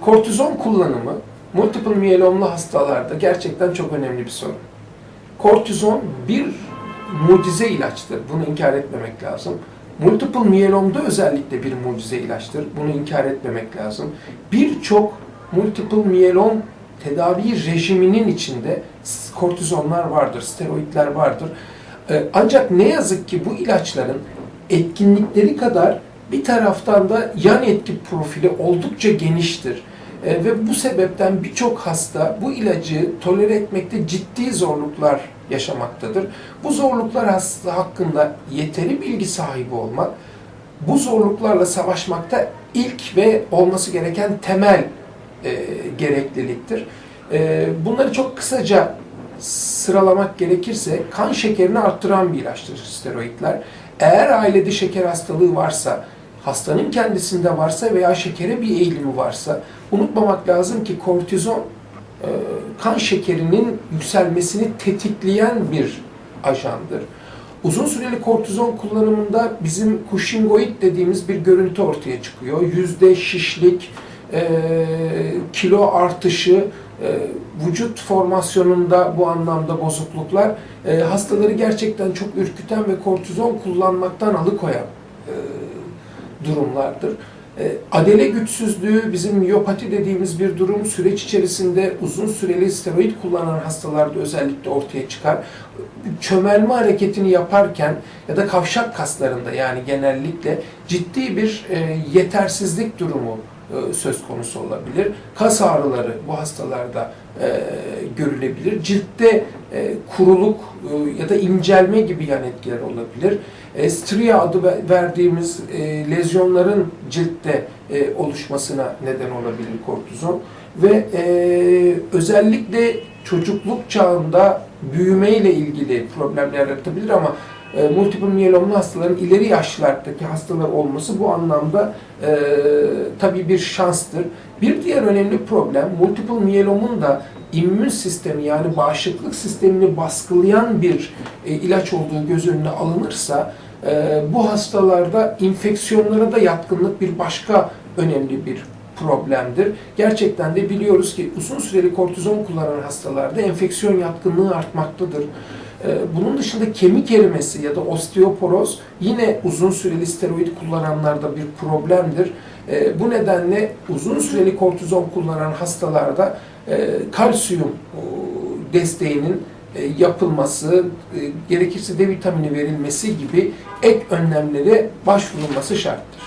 Kortizon kullanımı multiple miyelomlu hastalarda gerçekten çok önemli bir sorun. Kortizon bir mucize ilaçtır. Bunu inkar etmemek lazım. Multiple miyelomda özellikle bir mucize ilaçtır. Bunu inkar etmemek lazım. Birçok multiple miyelom tedavi rejiminin içinde kortizonlar vardır, steroidler vardır. Ee, Ancak ne yazık ki bu ilaçların etkinlikleri kadar bir taraftan da yan etki profili oldukça geniştir. Ee, Ve bu sebepten birçok hasta bu ilacı tolere etmekte ciddi zorluklar yaşamaktadır. Bu zorluklar hasta hakkında yeteri bilgi sahibi olmak, bu zorluklarla savaşmakta ilk ve olması gereken temel e, gerekliliktir. E, bunları çok kısaca sıralamak gerekirse kan şekerini arttıran bir ilaçtır steroidler. Eğer ailede şeker hastalığı varsa, hastanın kendisinde varsa veya şekere bir eğilimi varsa unutmamak lazım ki kortizon e, kan şekerinin yükselmesini tetikleyen bir ajandır. Uzun süreli kortizon kullanımında bizim Cushingoid dediğimiz bir görüntü ortaya çıkıyor. Yüzde şişlik, e, kilo artışı, vücut formasyonunda bu anlamda bozukluklar e, hastaları gerçekten çok ürküten ve kortizon kullanmaktan alıkoyan e, durumlardır. E, Adele güçsüzlüğü bizim miyopati dediğimiz bir durum süreç içerisinde uzun süreli steroid kullanan hastalarda özellikle ortaya çıkar. Çömelme hareketini yaparken ya da kavşak kaslarında yani genellikle ciddi bir yetersizlik durumu söz konusu olabilir. Kas ağrıları bu hastalarda e, görülebilir. Ciltte e, kuruluk e, ya da incelme gibi yan etkiler olabilir. E, stria adı ve- verdiğimiz e, lezyonların ciltte e, oluşmasına neden olabilir kortizon ve e, özellikle çocukluk çağında büyüme ile ilgili problemler yaratabilir ama e, multiple miyelomlu hastaların ileri yaşlardaki hastalar olması bu anlamda e, tabii bir şanstır. Bir diğer önemli problem multiple miyelomun da immün sistemi yani bağışıklık sistemini baskılayan bir e, ilaç olduğu göz önüne alınırsa e, bu hastalarda infeksiyonlara da yatkınlık bir başka önemli bir problemdir. Gerçekten de biliyoruz ki uzun süreli kortizon kullanan hastalarda enfeksiyon yatkınlığı artmaktadır. Ee, Bunun dışında kemik erimesi ya da osteoporoz yine uzun süreli steroid kullananlarda bir problemdir. Ee, Bu nedenle uzun süreli kortizon kullanan hastalarda e, kalsiyum desteğinin e, yapılması, e, gerekirse D vitamini verilmesi gibi ek önlemlere başvurulması şarttır.